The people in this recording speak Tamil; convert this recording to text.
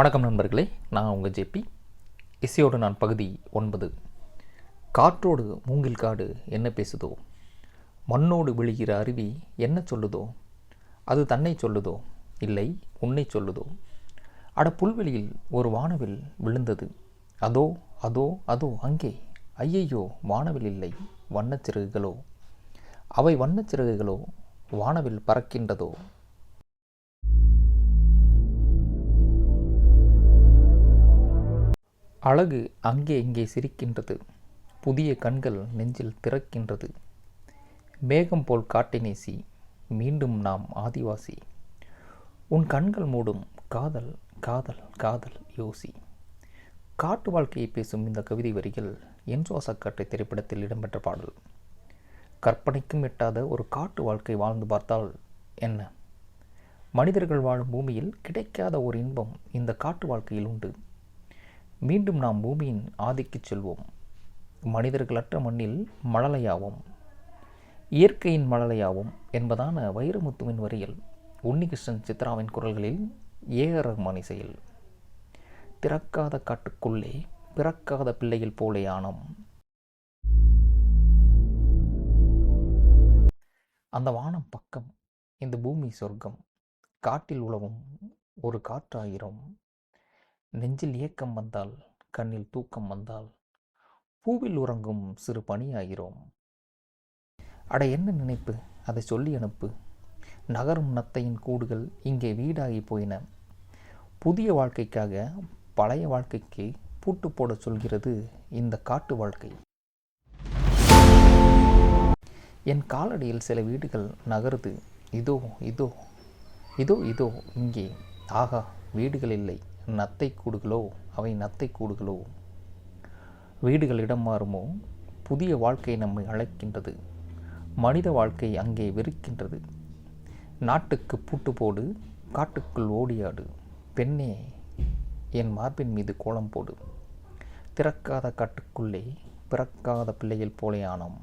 வணக்கம் நண்பர்களே நான் உங்கள் ஜேபி இசையோடு நான் பகுதி ஒன்பது. காற்றோடு மூங்கில் காடு என்ன பேசுதோ? மண்ணோடு விழுகிற அருவி என்ன சொல்லுதோ? அது தன்னை சொல்லுதோ? இல்லை உன்னை சொல்லுதோ? அட புல்வெளியில் ஒரு வானவில் விழுந்தது. அதோ அதோ அதோ அங்கே. ஐயையோ வானவில் இல்லை வண்ணச்சிறகுகளோ அவை வண்ணச்சிறகுகளோ வானவில் பறக்கின்றதோ? அழகு அங்கே இங்கே சிரிக்கின்றது. புதிய கண்கள் நெஞ்சில் திறக்கின்றது. மேகம் போல் காட்டை நேசி மீண்டும் நாம் ஆதிவாசி. உன் கண்கள் மூடும் காதல் காதல் காதல் யோசி. காட்டு வாழ்க்கையை பேசும் இந்த கவிதை வரிகள் என் திரைப்படத்தில் இடம்பெற்ற பாடல். கற்பனைக்கும் எட்டாத ஒரு காட்டு வாழ்க்கை வாழ்ந்து பார்த்தால் என்ன? மனிதர்கள் வாழும் பூமியில் கிடைக்காத ஒரு இன்பம் இந்த காட்டு வாழ்க்கையில் உண்டு. மீண்டும் நாம் பூமியின் ஆதிக்குச் செல்வோம். மனிதர்களற்ற மண்ணில் மழலையாவோம். இயற்கையின் மழலையாவோம் என்பதான வைரமுத்துவின் வரியில் உன்னிகிருஷ்ணன் சித்ராவின் குரல்களில் ஏஆர் ரஹ்மான் இசையில் திறக்காத காட்டுக்குள்ளே பிறக்காத பிள்ளையில் போலே ஆனோம். அந்த வானம் பக்கம் இந்த பூமி சொர்க்கம் காட்டில் உழவும் ஒரு காற்றாயிரும். நெஞ்சில் ஏக்கம் வந்தால் கண்ணில் தூக்கம் வந்தால் பூவில் உறங்கும் சிறு பணியாகிறோம் அட என்ன நினைப்பு? அதை சொல்லி அனுப்பு. நகரும் நத்தையின் கூடுகள் இங்கே வீடாகி போயின. புதிய வாழ்க்கைக்காக பழைய வாழ்க்கைக்கு பூட்டு போட சொல்கிறது இந்த காட்டு வாழ்க்கை. என் காலடியில் சில வீடுகள் நகருது. இதோ இதோ இதோ இதோ இங்கே. ஆகா வீடுகள் இல்லை. நத்தை கூடுகளோ அவை நத்தை கூடுகளோ வீடுகள் இடம் மாறுமோ? புதிய வாழ்க்கை நம்மை அழைக்கின்றது. மனித வாழ்க்கை அங்கே வெறுக்கின்றது. நாட்டுக்கு பூட்டு போடு காட்டுக்குள் ஓடியாடு. பெண்ணே என் மார்பின் மீது கோலம் போடு. திறக்காத காட்டுக்குள்ளே பிறக்காத பிள்ளைகள் போலே ஆனோம்.